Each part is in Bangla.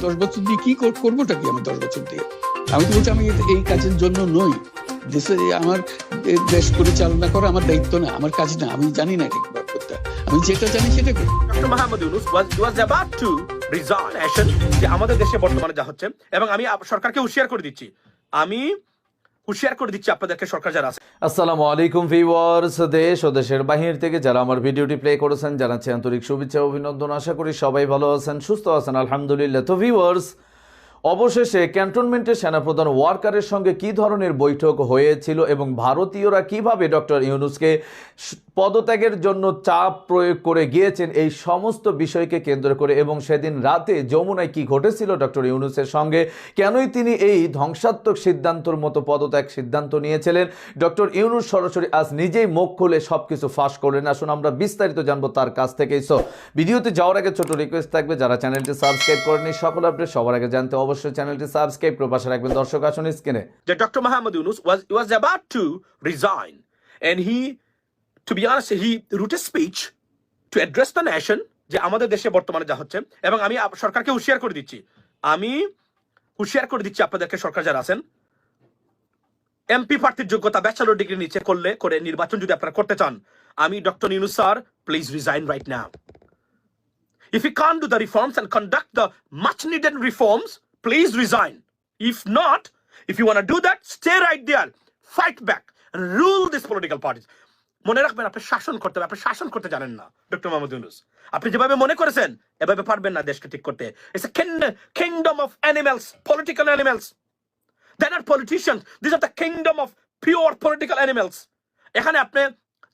দশ বছর দিয়ে কি কর- করবোটা কি আমি দশ বছর দিয়ে? আমি তো বলছি, আমি এই কাজের জন্য নই। দেশে আমার দেশ পরিচালনা করা আমার দায়িত্ব না, আমার কাজ না, আমি জানি না ঠিক করতে। আমি যেটা জানি সেটা করি। আমাদের দেশে বর্তমানে যা হচ্ছে, এবং আমি সরকারকে হুঁশিয়ার করে দিচ্ছি। আমি হুঁশিয়ার করে আপনাদেরকে, সরকার যারা আসসালামু আলাইকুম দেশ ও দেশের বাহির থেকে যারা আমার ভিডিওটি প্লে করেছেন আন্তরিক অভিনন্দন। আশা করি সবাই ভালো আছেন, সুস্থ অবশেষে ক্যান্টনমেন্টের সেনাপ্রধান ওয়ার্কারের সঙ্গে কি ধরনের বৈঠক হয়েছিল এবং ভারতীয়রা কীভাবে ডক্টর ইউনুসকে পদত্যাগের জন্য চাপ প্রয়োগ করে গিয়েছেন এই সমস্ত বিষয়কে কেন্দ্র করে এবং সেদিন রাতে যমুনায় কি ঘটেছিল ডক্টর ইউনুসের সঙ্গে? কেনই তিনি এই ধ্বংসাত্মক সিদ্ধান্তর মতো পদত্যাগ সিদ্ধান্ত নিয়েছিলেন? ডক্টর ইউনুস সরাসরি আজ নিজেই মুখ খুলে সবকিছু ফাঁস করলেন। আসুন আমরা বিস্তারিত জানব তার কাছ থেকেই। সো ভিডিওতে যাওয়ার আগে ছোট রিকোয়েস্ট থাকবে, যারা চ্যানেলটি সাবস্ক্রাইব করেনি সকল আপডেট সবার আগে জানতে অবশ্যই চ্যানেলটি সাবস্ক্রাইব করে পাশে রাখবেন। দর্শক, আসুন স্ক্রিনে doctor Mahmud Yunus was was about to resign and he to be honest he wrote a speech to address the nation যে আমাদের দেশে বর্তমানে যা হচ্ছে। এবং আমি সরকারকে হুঁশিয়ার করে দিচ্ছি। আমি হুঁশিয়ার করে দিচ্ছি আপনাদেরকে সরকার যারা আছেন। এমপি প্রার্থীর যোগ্যতা ব্যাচেলর ডিগ্রি নিচে করলে করে নির্বাচন যদি আপনারা করতে চান আমি doctor Yunus sir please resign right now If you can't do the reforms and conduct the much needed reforms, please resign. If not, if you want to do that, stay right there, fight back, and political parties. মনে রাখবেন, আপনি শাসন করতে হবে, আপনি শাসন করতে জানেন না, ডক্টর মোহাম্মদ ইউনুস। আপনি যেভাবে মনে করেছেন, এভাবে পারবেন না দেশকে ঠিক করতে। Kingdom of animals political animals then are politician this are the kingdom of pure political animals এখানে আপনি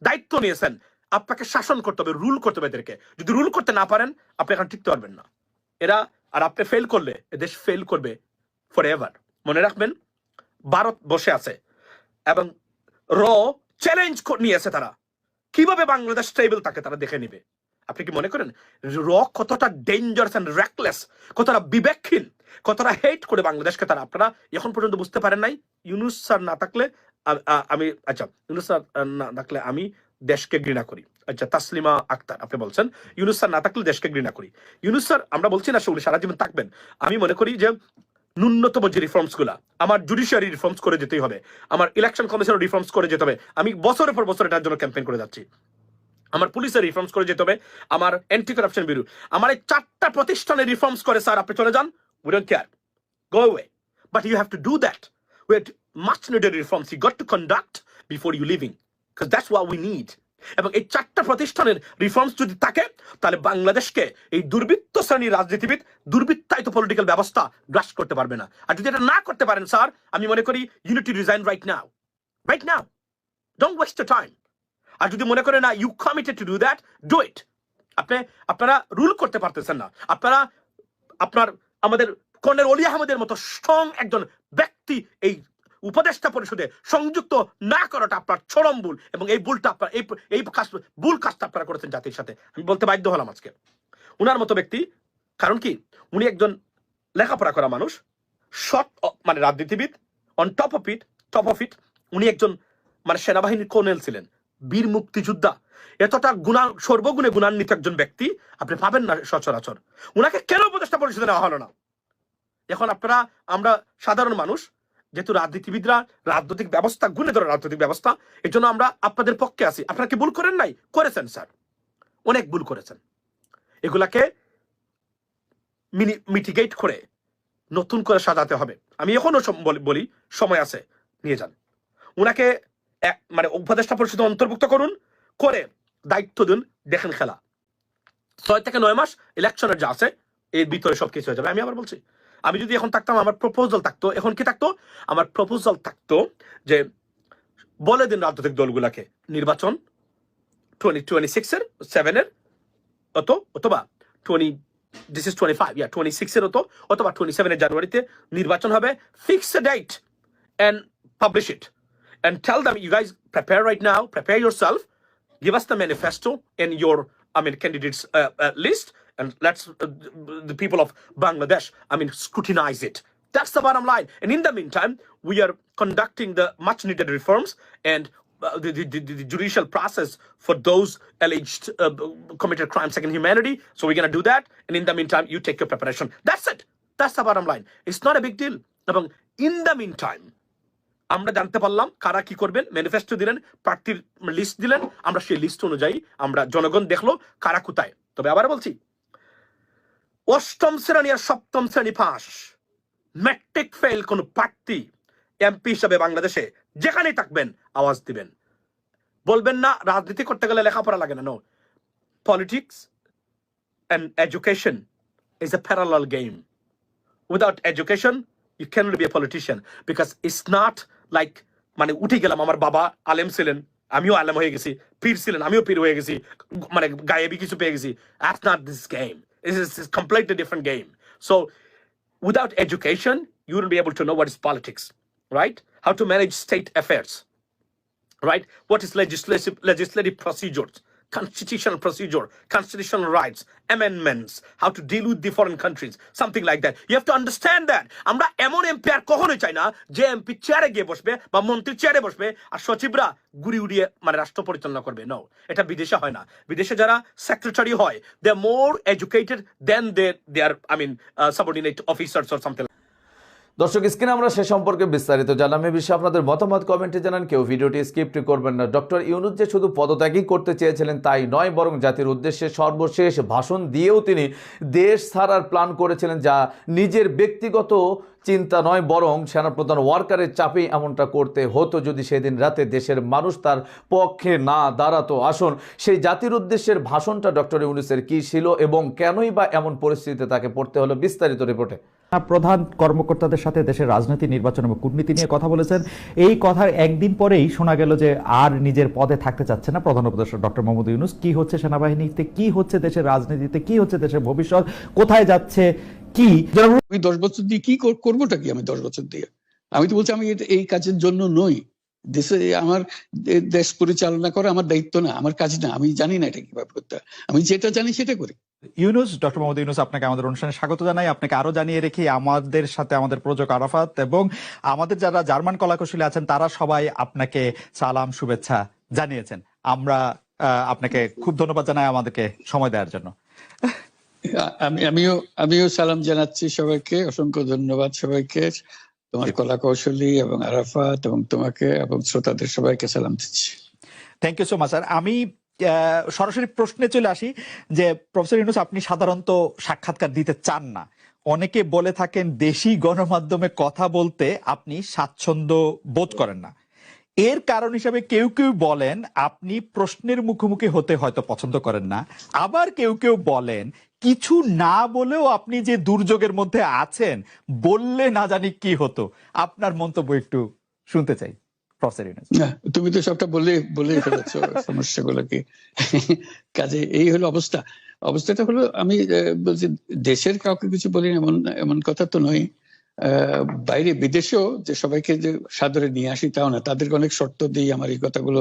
দায়িত্ব নিয়েছেন, আপনাকে শাসন করতে হবে রুল করতে হবে এদেরকে। যদি রুল করতে না পারেন, আপনি এখানে টিকতে পারবেন না। এরা, আর আপনি ফেল করলে দেশ ফেল করবে ফর এভার মনে রাখবেন, ভারত বসে আছে, এবং র চ্যালেঞ্জ নিয়েছে তারা। কীভাবে বাংলাদেশ স্টেবল থাকে তারা দেখে নিবে? আপনি কি মনে করেন? র কতটা ডেঞ্জারাস অ্যান্ড র্যাকলেস কতটা বিবেকহীন, কতটা হেট করে বাংলাদেশকে তারা? আপনারা এখন পর্যন্ত বুঝতে পারেন নাই। ইউনুস স্যার না থাকলে আমি আচ্ছা ইউনুস স্যার না থাকলে আমি দেশকে ঘৃণা করি। আচ্ছা তাসলিমা আক্তার, আপনি বলছেন। ইউনুস স্যার না থাকলে দেশকে ঘৃণা করি। ইউনুস স্যার, আমরা বলছি না সেগুলো সারা জীবন থাকবেন। আমি মনে করি যে ন্যূনতম যে রিফর্মসগুলা, আমার জুডিশিয়ারি রিফর্মস করে যেতেই হবে, আমার ইলেকশন কমিশনের রিফর্মস করে যেতে হবে, আমি বছরের পর বছর এটার জন্য ক্যাম্পেইন করে যাচ্ছি আমার পুলিশের রিফর্মস করে যেতে হবে, আমার অ্যান্টি কারাপশন ব্যুরো আমার এই চারটা প্রতিষ্ঠানে রিফর্মস করে স্যার আপনি চলে যান we don't care go away. But you have to do that with much needed reforms, you got to conduct before you leaving. Because that's what we need. এবং এই চারটা প্রতিষ্ঠানের রিফর্মস যদি থাকে, তাহলে বাংলাদেশকে এই দুর্বৃত্ত শ্রেণির রাজনীতিবিদ, দুর্বৃত্তায়িত পলিটিক্যাল ব্যবস্থা গ্রাস করতে পারবে না। আর যদি এটা না করতে পারেন, স্যার, আমি মনে করি unity resign right now right now don't waste time আর যদি মনে করেন, না you committed to do that do it আপনি, আপনারা রুল করতে পারতেছেন না। আপনারা, আপনার, আমাদের কর্নেল অলি আহমেদের মতো স্ট্রং একজন ব্যক্তি এই উপদেষ্টা পরিষদে সংযুক্ত না করাটা আপনার চরম ভুল এবং এই ভুলটা আপনার এই এই কাজ ভুল কাজটা আপনারা করেছেন জাতির সাথে। আমি বলতে বাধ্য হলাম আজকে। উনার মতো ব্যক্তি, কারণ কি? উনি একজন লেখাপড়া করা মানুষ শর্ট মানে রাজনীতিবিদ on top of it top of it উনি একজন মানে সেনাবাহিনীর কর্নেল ছিলেন, বীর মুক্তিযোদ্ধা। এতটা গুণা সর্বগুণে গুণান্বিত একজন ব্যক্তি, আপনি পাবেন না সচরাচর। উনাকে কেন উপদেষ্টা পরিষদে নেওয়া হলো না? এখন আপনারা আমরা সাধারণ মানুষ যেহেতু রাজনীতিবিদরা রাজনৈতিক ব্যবস্থা গুণে ধরে রাজনৈতিক ব্যবস্থা এই জন্য আমরা আপনাদের পক্ষে আছি। আপনারা কি ভুল করেন নাই? করেছেন, স্যার। অনেক ভুল করেছেন। এগুলাকে মিটিগেট করে নতুন করে সাজাতে হবে। আমি এখনও বলি- সময় আছে। নিয়ে যান। এক মানে উপদেষ্টা পরিষদে অন্তর্ভুক্ত করুন, করে দায়িত্ব দিন, দেখেন খেলা। ছয় থেকে নয় মাস ইলেকশনের যা আছে, এর ভিতরে সবকিছু হয়ে যাবে। আমি আবার বলছি আমি যদি এখন থাকতাম আমার প্রপোজাল থাকতো। এখন কি থাকতো? আমার প্রপোজাল থাকতো যে বলে দিন রাজনৈতিক দলগুলাকে নির্বাচন টোয়েন্টি টোয়েন্টি সিক্সের সেভেনের অত অথবা twenty this is twenty five ya twenty সিক্সের হতো অথবা টোয়েন্টি সেভেনের জানুয়ারিতে নির্বাচন হবে fix date and publish it and tell them you guys prepare right now prepare yourself give us the manifesto in your i mean candidates uh, uh, and let's uh, the people of bangladesh i mean scrutinize it that's the bottom line and in the meantime we are conducting the much needed reforms and uh, the, the, the, the judicial process for those alleged uh, committed crimes against humanity so we're going to do that and in the meantime you take your preparation that's it that's the bottom line it's not a big deal এবং ইন দ্য মিন টাইম আমরা জানতে পারলাম কারা কি করবেন ম্যানিফেস্টো দিলেন প্রার্থীর লিস্ট দিলেন আমরা সেই লিস্ট অনুযায়ী আমরা জনগণ দেখলো কারা কোথায় তবে আবার বলছি অষ্টম শ্রেণি আর সপ্তম শ্রেণি পাস। ম্যাট্রিক ফেল কোন প্রার্থী, এমপি হিসাবে বাংলাদেশে যেখানেই থাকবেন, আওয়াজ দিবেন। বলবেন না, রাজনীতি করতে গেলে লেখাপড়া লাগে না no politics and education is a parallel game without education you can be a politician because it's not like মানে উঠে গেলাম, আমার বাবা আলেম ছিলেন, আমিও আলেম হয়ে গেছি, পীর ছিলেন, আমিও পীর হয়ে গেছি মানে গায়েবি কিছু পেয়ে গেছি। That's not this game this is a completely different game. So without education you wouldn't be able to know what is politics right? How to manage state affairs right? What is legislative legislative procedures, constitutional procedure, constitutional rights, amendments, how to deal with the foreign countries, something like that. You have to understand that. আমরা এমন এমপি আর কখনোই চাই না যে এমপি চেয়ারে গিয়ে বসবে বা মন্ত্রী চেয়ারে বসবে আর সচিবরা গুড়ি উড়িয়ে মানে রাষ্ট্র পরিচালনা করবে নো এটা বিদেশে হয় না বিদেশে যারা সেক্রেটারি হয় they are more educated than they they are I mean subordinate officers or something দর্শক, স্ক্রিনে আমরা সে সম্পর্কে বিস্তারিত জানলাম। এ বিষয়ে আপনাদের মতামত, কমেন্টে জানান। কেউ ভিডিওটি স্কিপ করবেন না। ডক্টর ইউনুস যে শুধু পদত্যাগই করতে চেয়েছিলেন তাই নয়, বরং জাতির উদ্দেশ্যে সর্বশেষ ভাষণ দিয়েও তিনি দেশ ছাড়ার প্ল্যান করেছিলেন, যা নিজের ব্যক্তিগত চিন্তা নয়, বরং সেনাপ্রধান ওয়ার্কারের চাপে এমনটা করতে হতো যদি সেদিন রাতে দেশের মানুষ তার পক্ষে না দাঁড়াতো। আসুন, সেই জাতির উদ্দেশ্যের ভাষণটা ডক্টর ইউনুসের কী ছিল এবং কেনই বা এমন পরিস্থিতিতে তাকে পড়তে হলো বিস্তারিত রিপোর্টে। প্রধান কর্মকর্তাদের সাথে দেশের রাজনীতি নির্বাচন এবং কূটনীতি নিয়ে কথা বলেছেন। এই কথার একদিন পরেই শোনা গেল যে আর নিজের পদে থাকতে চাচ্ছে না প্রধান উপদেষ্টা ডক্টর মোহাম্মদ ইউনুস। কি হচ্ছে সেনাবাহিনীতে? কি হচ্ছে দেশের রাজনীতিতে? কি হচ্ছে দেশের ভবিষ্যৎ? কোথায় যাচ্ছে? কি? আমি দশ বছর দিয়ে কি কর- করবোটা কি আমি দশ বছর দিয়ে? আমি তো বলছি আমি এই কাজের জন্য নই। দেশে আমার দেশ পরিচালনা করা আমার দায়িত্ব না, আমার কাজ না। আমি জানি না এটা কীভাবে করতে আমি যেটা জানি সেটা করি। ইউনুস ডক্টর মোহাম্মদ ইউনুস আপনাকে আমাদের অনুষ্ঠানে স্বাগত জানাই। আপনাকে আরও জানিয়ে রেখি আমাদের সাথে আমাদের প্রযোজক আরাফাত এবং আমাদের যারা জার্মান কলাকুশলী আছেন তারা সবাই আপনাকে সালাম শুভেচ্ছা জানিয়েছেন। আমরা আপনাকে খুব ধন্যবাদ জানাই আমাদেরকে সময় দেওয়ার জন্য। আমি আমিও আমিও সালাম জানাচ্ছি সবাইকে। অসংখ্য ধন্যবাদ সবাইকে। তোমার কলা কৌশলী এবং আরাফাত এবং তোমাকে এবং শ্রোতাদের সবাইকে সালাম দিচ্ছি। Thank you so much sir আমি সরাসরি প্রশ্নে চলে আসি যে, প্রফেসর ইউনুস, আপনি সাধারণত সাক্ষাৎকার দিতে চান না। অনেকে বলে থাকেন দেশি গণমাধ্যমে কথা বলতে আপনি স্বাচ্ছন্দ্য বোধ করেন না। এর কারণ হিসাবে কেউ কেউ বলেন, আপনি প্রশ্নের মুখোমুখি হতে হয়তো পছন্দ করেন না। আবার কেউ কেউ বলেন, কিছু না বলেও আপনি যে দুর্যোগের মধ্যে আছেন, বললে না জানি কি হতো। আপনার মন্তব্য একটু শুনতে চাই। তুমি তো সবটা বলে বলে ফেলেছো সমস্যাগুলো কি কাজে এই হলো অবস্থা। অবস্থাটা হলো আমি বলছি দেশের কাউকে কিছু বলি এমন এমন কথা তো নয়। আহ, বাইরে বিদেশেও যে সবাইকে যে সাদরে নিয়ে আসি তাও না তাদেরকে অনেক শর্ত দিই আমার এই কথাগুলো।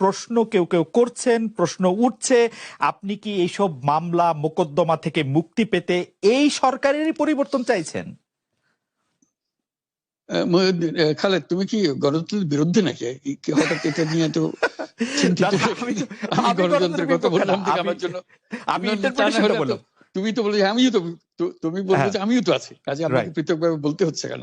প্রশ্ন কেউ কেউ করছেন প্রশ্ন উঠছে আপনি কি এইসব মামলা মোকদ্দমা থেকে মুক্তি পেতে এই সরকারেরই পরিবর্তন চাইছেন খালেদ তুমি কি গণতন্ত্রের বিরুদ্ধে নাকি হঠাৎ এটা নিয়ে তো আমি গণতন্ত্রের কথা বললাম আমার জন্য আমি। তুমি তো বলে আমিও তো তুমি বলছো হ্যাঁ। আমিও তো আছি কাজে আমাকে Right. পৃথকভাবে বলতে হচ্ছে কেন